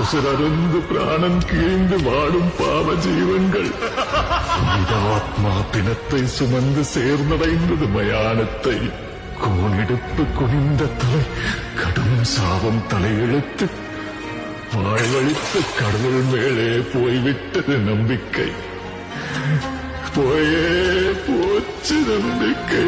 உசுரருந்து பிராணம் கீழ்ந்து வாடும் பாவ ஜீவன்கள் ஆத்மா பிணத்தை சுமந்து சேர்ந்தடைந்தது மயானத்தை. கோணிடுப்பு குனிந்த தலை கடும் சாபம் தலையெழுத்து. வாழ்வழித்து கடவுள் மேலே போய்விட்டது நம்பிக்கை. போயே போச்சு நம்பிக்கை.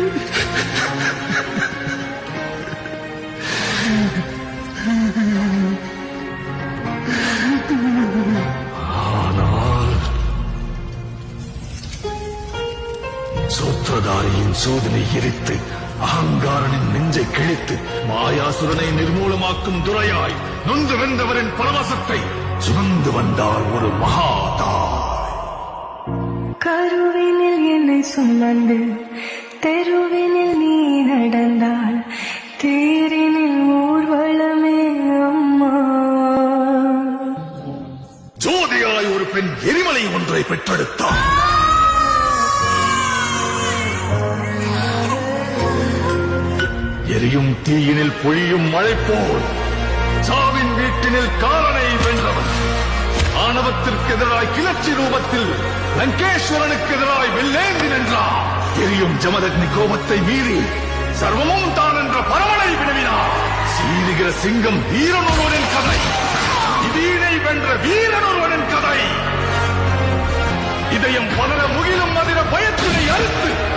சூத்திரதாரியின் சோதனை எரித்து அகங்காரனின் நெஞ்சை கிழித்து மாயாசுரனை நிர்மூலமாக்கும் துறையாய் நொந்து வென்றவரின் பரவசத்தை சுமந்து வந்தார் ஒரு மகாதா கருவினில் என்னை சுமந்து தெருவினில் நீ நடந்தால் தேரினில் ஊர்வலமே அம்மா. ஜோதியாய் ஒரு பெண் எரிமலை ஒன்றை பெற்றெடுத்தார் எரியும் தீயினில் பொழியும் மழை போல். சாவின் வீட்டினில் காலனை வென்றவன். ஆணவத்திற்கு எதிராய் கிளர்ச்சி ரூபத்தில் லங்கேஸ்வரனுக்கு எதிராய் வெள்ளேந்தி நின்றான். எரியும் ஜமதக்னி கோபத்தை மீறி சர்வமும் தான் என்ற பரவனை வினவினார் சீருகிற சிங்கம் வீரனொருவனின் கதை. இதீனை வென்ற வீரனொருவனின் கதை. இதயம் பலர முகிலும் அதிர பயத்தினை அறுத்து